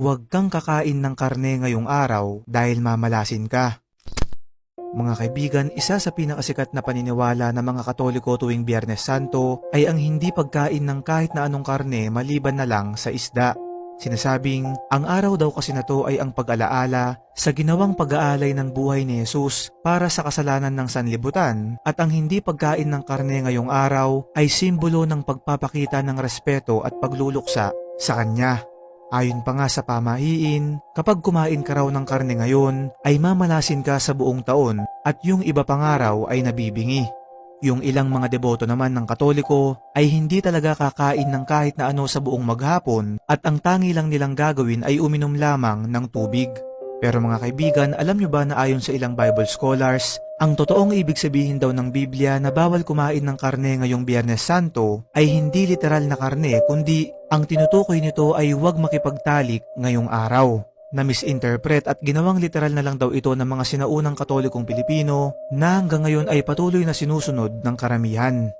huwag kang kakain ng karne ngayong araw dahil mamalasin ka. Mga kaibigan, isa sa pinakasikat na paniniwala ng mga Katoliko tuwing Biyernes Santo ay ang hindi pagkain ng kahit na anong karne maliban na lang sa isda. Sinasabing, ang araw daw kasi na to ay ang pag-alaala sa ginawang pag-aalay ng buhay ni Jesus para sa kasalanan ng sanlibutan at ang hindi pagkain ng karne ngayong araw ay simbolo ng pagpapakita ng respeto at pagluluksa sa Kanya. Ayon pa nga sa pamahiin, kapag kumain ka raw ng karne ngayon, ay mamalasin ka sa buong taon at yung iba pang araw ay nabibingi. Yung ilang mga deboto naman ng katoliko ay hindi talaga kakain ng kahit na ano sa buong maghapon at ang tangi lang nilang gagawin ay uminom lamang ng tubig. Pero mga kaibigan, alam nyo ba na ayon sa ilang Bible scholars, ang totoong ibig sabihin daw ng Biblia na bawal kumain ng karne ngayong Biyernes Santo ay hindi literal na karne kundi ang tinutukoy nito ay huwag makipagtalik ngayong araw na misinterpret at ginawang literal na lang daw ito ng mga sinaunang katolikong Pilipino na hanggang ngayon ay patuloy na sinusunod ng karamihan.